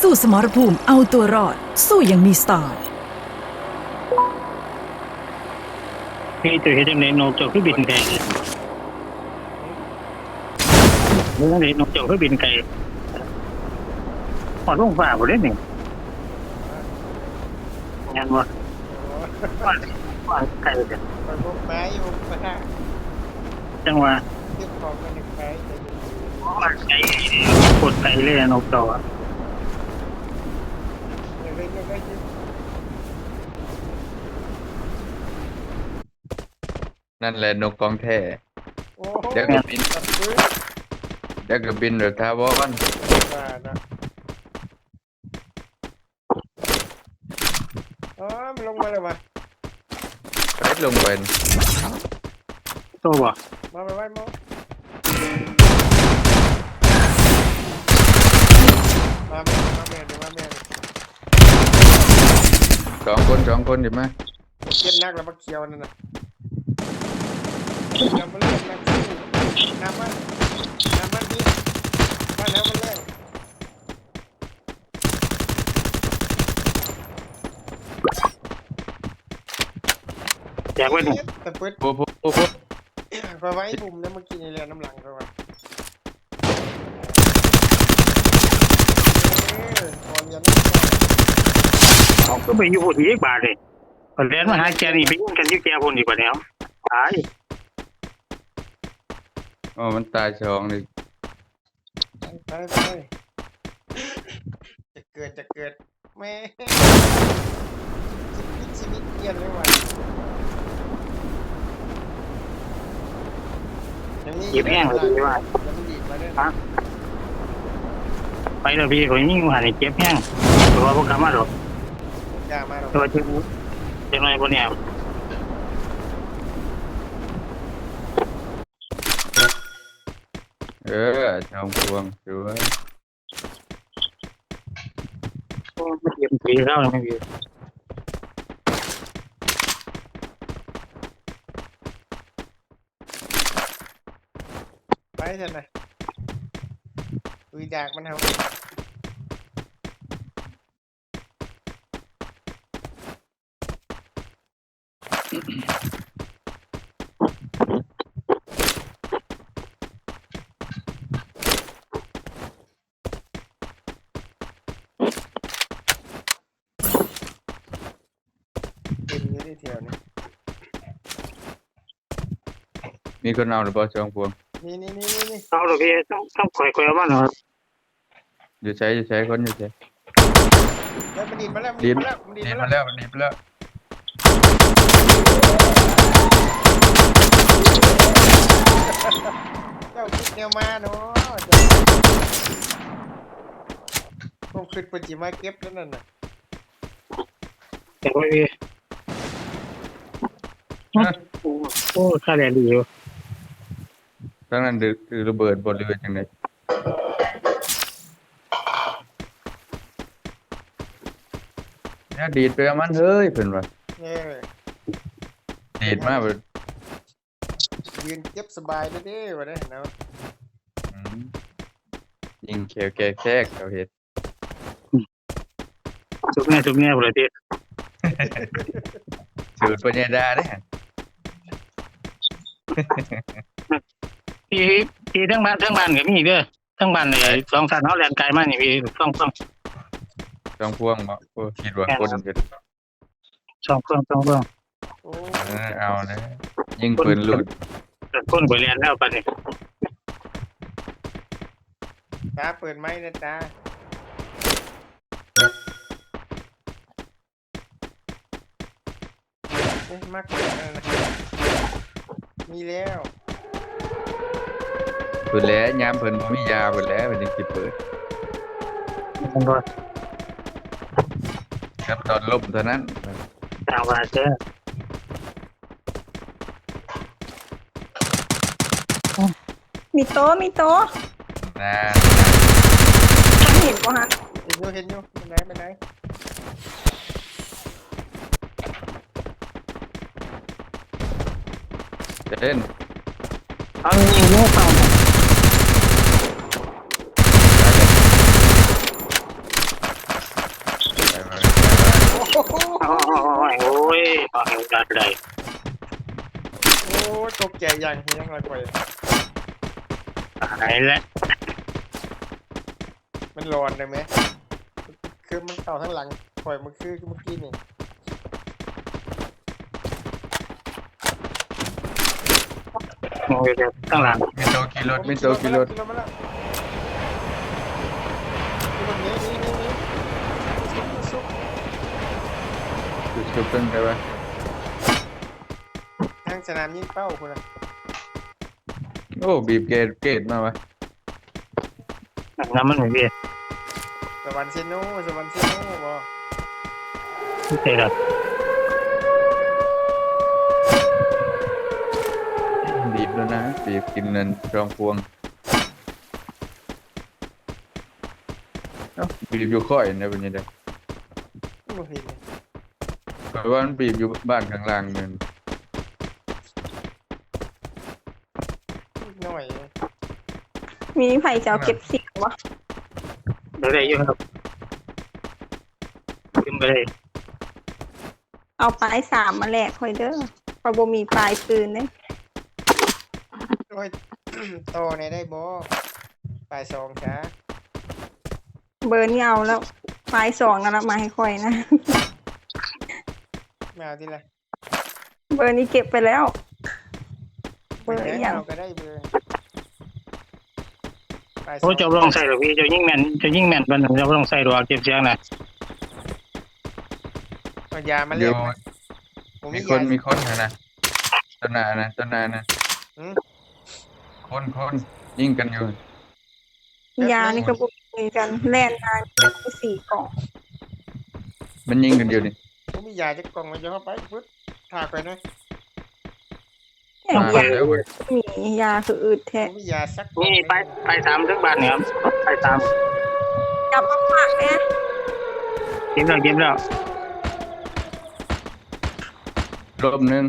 สู้สมรภูมิเอาตัวรอด สู้อย่างมีสไตล์พี่ตัวเฮ็ดจังได๋นกเจ้าคือบินไกลเมื่อไหร่นกเจ้าคือบินไกลพอลงฟ้าบ่ได้นี่งานว่าว่าว่าไกลจังไปพบไม้อยู่มาหน้าจังว่าเก็บของกันหนึ่งไม้แต่อยู่ว่าไกลกดไกลเลยนกเจ้าอะในเรื่องนี้ก็ยึดนั่นแหละนกกองแท้โอ้เดี๋ยวก็บินตัดปื้นเดี๋ยวก็บินหรือทาวอน มานะอ๋อมันล งมาเลยวะไปลงไปโตบ่มาไปไว้มอมาแม่มาแม่ดูมาแม่สองคนสองคนอยู่ไหมเก็บนักแล้วมาเคียวนั่นน่ะน้ำมันเลือดน้ำสู้น้ำมันน้ำมันดีบ้านน้ำมันแรง กไว้หนึ่งแต่เปิดปุ๊บปุ๊บปุ๊บปุ๊บไปไว้ปุ่มแล้วเมื่อกี้นี่เรียนน้ำหลังไปวะเออตอนยันเขาก็ไปอยู่พุ่นอีกบาทเลยก็เรียนมาหาแกนี่ไปยิงกันอยู่แกพุ่นดีกว่าแล้วตายอ๋อมันตายสองเลยไปไปจะเกิดจะเกิดแม่ชีวิตชีวิตเปลี่ยนเลยว่ะ เก็บแห้งเลยดีว่ายังดีมาเนี่ยไปแล้วพี่เขายิงมาให้เก็บแห้งเพราะว่าพวกกลับมาหรอกกล้ามาหรอกตัวที่จังไรพวกเนี้ยเออจองพวงสวยไม่เก็บผีเข้าเลยไม่พี่ไปเถอะนะตุยดากมันเอาเต็มอยู่ที่แถวนี้มีคนเอาหรือเปล่าจองพวง นี่นี่นี่นี่นี่เข้าเลยพี่ต้องต้องคอยคอยเอามาหน่อยอยู่ใช้อยู่ใช้คนอยู่ใช้แล้วมันดีดมาแล้วมันดีดีดดมาแล้วมันดีดดีมามาแล้วแล้วมันดีมาแล้วเจ้าคิดแนวมาเนาะผมขึ้นปัจจิมาเก็บแล้วนั่นน่ะแต่ไม่พี่โอ้ค่าแรงดีอยู่ ทั้งนั้นดือถือระเบิดบนเรือจังไดเนี่ยดีดไปเอามันเฮ้ยเพิ่นว่าเออดีดมาเบิดยืนเก็บสบายเด้อวะเนี่ยเนาะอืมยิงแขวแกแคกเขาเฮ็ดทุกแง่ทุกแง่เลยพี่สูตรปัญญาดาเด้ พี่พี่ทั้งบ้านทั้งบ้านก็มีเด้อทั้งบ้านเลยสองสันเขาแรงไกลมากนี่พี่ต้องต้องจองพวงบ่โอ้คิดว่าคนเป็นสองเครื่องสองเครื่องโอ้เออเอาเลยยิงปืนหลุดแต่คนไปเรียนแล้วปันนี่ตาเปิดไม้นะตาเอ๊ะมากกว่านั้นนะมีแล้ว เปิดแล้วยามเพิ่นบ่มียาเปิดแล้วเป็นยังสิเปิดมันก็ครับตอนลมเท่านั้นตาวมาเจอมีโต้มีโต้นะไม่เห็นป่ะฮะเห็นอยู่เห็นอยู่เปไหนไป็นไหนเดินเอายิงลูกเปล่า พอเห็นจัดเลยโอ้ตกใจอย่างเฮียงเลยปล่อยหายแล้วมันร้อนได้ไหมคือมันเต่าทั้งหลังปล่อยมันคือเมื่อกี้นี่มองอยู่ข้างหลังมีโตกี่รถมีโตกี่รถขี่มาแล้วขี่รถนี้นี่นี่นี่ซุกซุกจุดจุดเป็นไงวะทางสนามยิงเป้าคุณอะโอ้บีบเกตเกตมาวะน้ำมันไม่เบี้ยสวรรค์เซโนสวรรค์เซโนบ่เสร็จแล้วบีบแล้วนะบีบกินเงินรองพวงเอ้าบีบอยู่ค่อยนะเป็นยังไงบ่เห็นเลยเพราะว่ามันบีบอยู่บ้านข้างล่างเงินนิดหน่อย มีไผ่จะเอาเก็บเสียงวะเดี๋ยวได้อยังครับขึ้นไปเลยเอาปลายสามมาแลกคอยเด้อเพราะบ่มีปลายปืนเลยโอ้ย โตในได้บ่ปลายสองช้าเบอร์นี่เอาแล้วปลายสองนั่นละมาให้คอยนะ ไม่เอาทีละเบอร์นี้เก็บไปแล้ว เบอร์แม่อย่าง เอาก็ได้เบอร์ปลายสอ โอ้งเจ้าลองใส่หรอกพี่เจ้ายิ่งแม่นเจ้ายิ่งแม่นบันเจ้าลองใส่หรอกเก็บเสียงนะเอายามาเดี๋เล่ยนวไหมผมมีมีคนยามีคนนะนะต้นนานะต้นนานะอืมคนคนยิงกันอยู่ยานี่ก็บ่มีกันแล่นมามีสี่กล่องมันยิงกันอยู่นี่ผมมียาจะกล่องมันจะเข้าไปปึ๊บถากไปนะ แต่มายาแล้วเว้ยมียาคืออืดผแท้มมียาสักกล่องนี่ไปไปตามถึงบ้านเนี่ยครับไปตามจับมาฝากเนี่ยเก็บแล้วเก็บแล้วรอบหนึง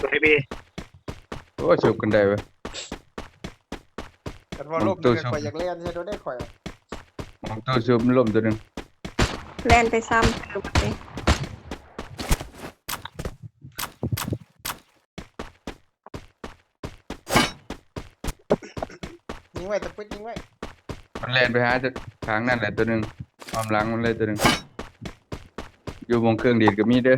สวยพี่โอ้ฉุบกันได้เว้ยแต่พอลบตู้เดือนชุบข่อยอยากเล่นใช่โดนได้ข่อย มองตัวฉุบมันล่มตัวหนึง แล่นไปซ้ำเติมไป งไว้ตะปึ๊ดยิงไว้มันแล่นไปหาจะทางนั่นแหละตัวหนึงความหลังมันเลยตัวหนึงอยู่วงเครื่องดีดก็มีเด้อ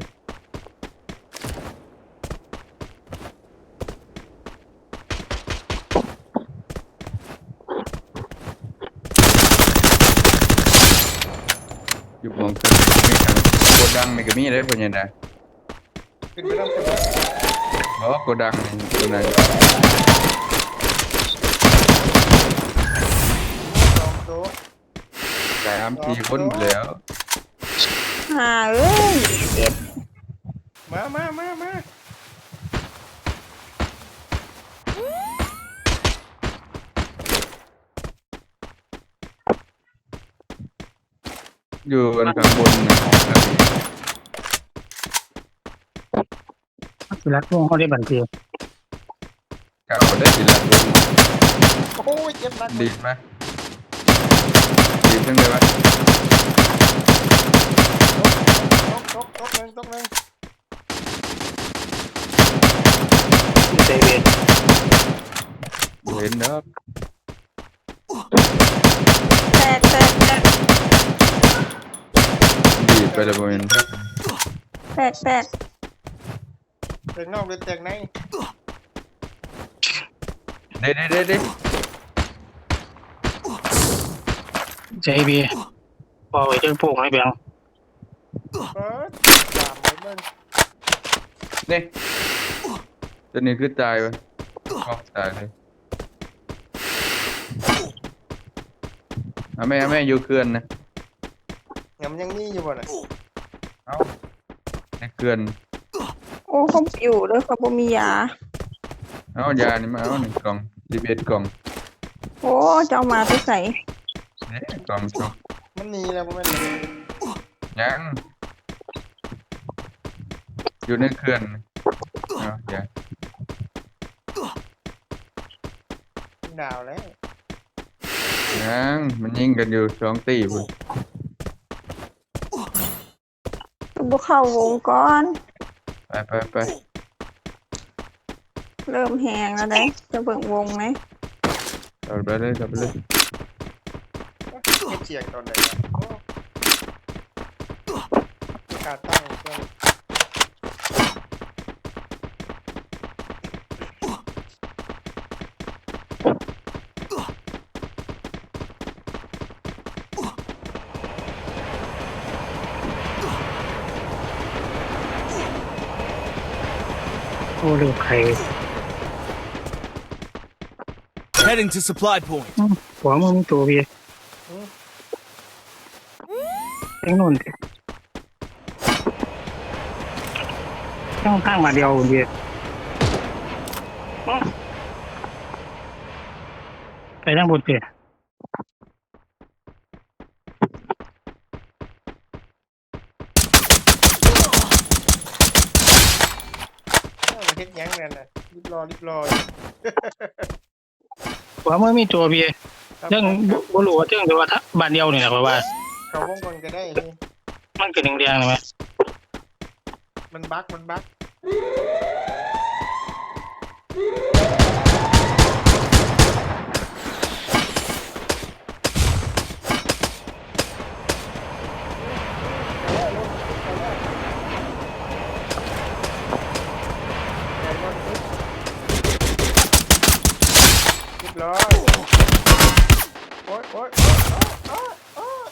อยู่วงเครื่องมีทางโกดังนี่ก็มีเด้อเพิ่นยังไงขึ้นไปต้องขึ้นไปอ๋อโกดังนี่ตัวนั้น สองตัวสามสี่คนไปแล้วฮ่าเอ้ยเจ็บมามามามาอยู่บนข้างบนนะสิรักพวกเขาได้บันเทิงเก่าได้สิละบนโอ้ยเจ็บหนัก ดีดไหมดีด จังเลยวะตกตกตกหนึ่งตกหนึ่งเซเว่นบ่เห็นเด้อแตกแตกแตกดีดไปแล้วบ่เห็นแตกแตกเตกนอกหรือเตกในเด้เด้เด้เด้ เซเว่นพอไว้เจ้าพวกให้แบงเปิดสามไปเบิ้งนี่ตัวนี้คือตายวะออกตายเลยเอาแม่เอาแม่อยู่เขื่อนนะยังมันยังมีอยู่บ่น่ะเอ้าในเขื่อนโอ้เขาอยู่เลยเขาบ่มียา เอายานี่มาเอาหนึ่งกล่อง11กล่อง โอ้เจ้ามาไปใส่ นี่ตอมชุบมันหนีแล้วมันหนียังอยู่ในเขื่อนเอย่าดาวแล้วยังมันยิงกันอยู่สองตีบุบุกเข้าวงก่อน ไปไปไปเริ่มแหงแล้วเด้จะเบิ่งวงไหม เอาไปเลยเอาไปเลย เฮ็ดเสียงตอนไหนอะโอ้ขาดตั้งเครื่องโอ้ลืมใคร Heading to supply point. หัวมึงตัวพี่เอ็งนู่นสิต้องข้างมาเดียวพี่ไปทางบนเตียเอ้ามันเฮ็ดหยังนั่นน่ะรีบรอรีบรออยู่หัวมึงมีตัวพี่ครับเรื่องบ่บ่รู้ว่าเรื่องแต่ว่าถ้าบ้านเดียวนี่แหละเพราะว่า เขาวงก่อนก็ได้พี่มันเกิดแดงๆเลยไหมมันบั๊กมันบั๊กเรียบร้อยโอ๊ยโอ๊ยโอ๊ยโอ๊ยโอ๊ย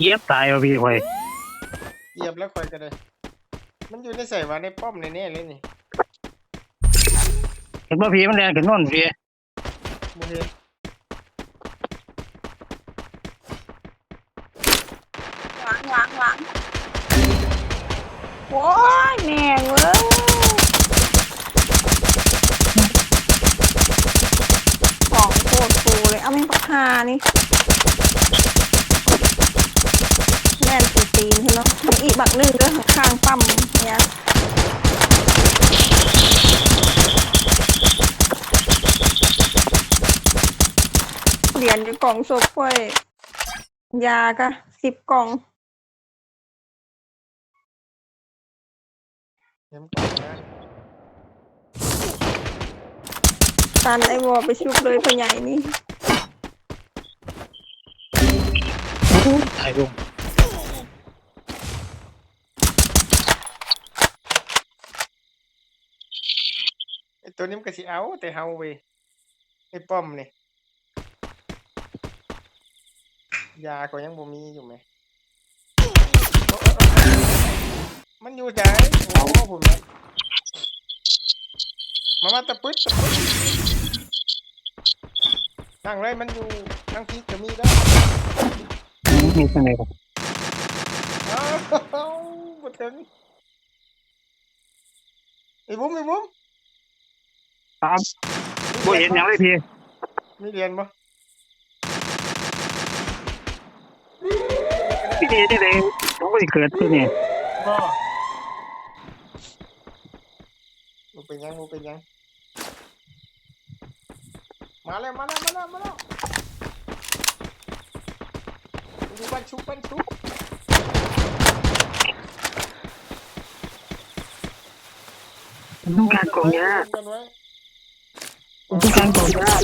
เย็บตายเอาพี่ไว้เหยียบแล้วคอยกันเลย มันอยู่ในใส่ว่าในป้อมแน่ๆเลยนี่เห็นว่าพี่มันแดงขึ้นโน่นพี่โมเห็นวางวางวางโอ้ยแม่งเว้ยของโคตรฟูเลย เอาแม่งปากคานี่ แน่นตีตีนใช่ไหมอีกบักนึ่งด้วยข้างปั๊มเนี่ยเหรียญอยู่กล่องศพกล้วยยากะสิบกล่องเห็นก่อนนะตันไอวอไปชุบเลยพ่อใหญ่นี่ตายลง ตัวนี้มันก็สิเอาแต่เฮาเว้ยไอป้อมนี่ยาก็ยังบ่มีอยู่ไหมโอ๊ะโอ๊ะโอ๊ะมันอยู่ใจโอ้โหผมเนี่ยมามาตะปึ๊ดตะปึ๊ดนั่งเลยมันอยู่นั่งพีกก็มีได้มีทางไหนครับอ้าวบ่ถึงไอ้บุ้มไอ้บุ้ม ครับบ่เห็นหยังเลยพี่ มีเรียนบ่พี่ดีที่ไหนผมก็สิเกิดที่นี่บ่บ่เป็นหยังบ่เป็นหยัง มาแล้วมาแล้วมาแล้วมาแล้วดูบันชุบบันชุบผมต้องการกล่องยา กันไว้ ผมต้องการกล่องยา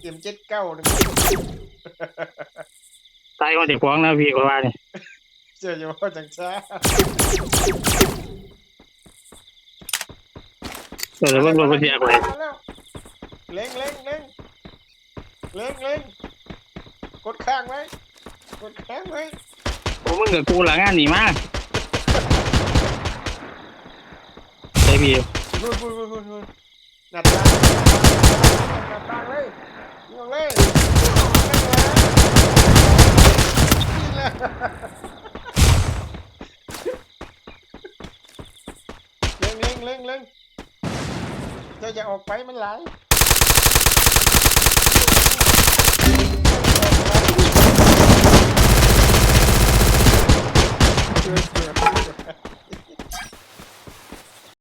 เตรียมเจ็ดเก้าหนึ่งตายก่อนเด็กขวางนะพี่ก็ว่านี่เจออยู่ว่าจังช้าเดี๋ยวเบิ่งรถบ่เสียไว้มาแล้วเล็งเล็งเล็งเล็งเล็งกดข้างไว้กดข้างไว้ผมมึงกับกูหลังงานนี่มาใช่พี่พูดพูดพูดพูดพูด หน้าต่างหน้าต่างเลยยิงออกเลยยิงแล้วเล็งเล็งเล็งเล็งเจ้าจะออกไปมันไหลเกิด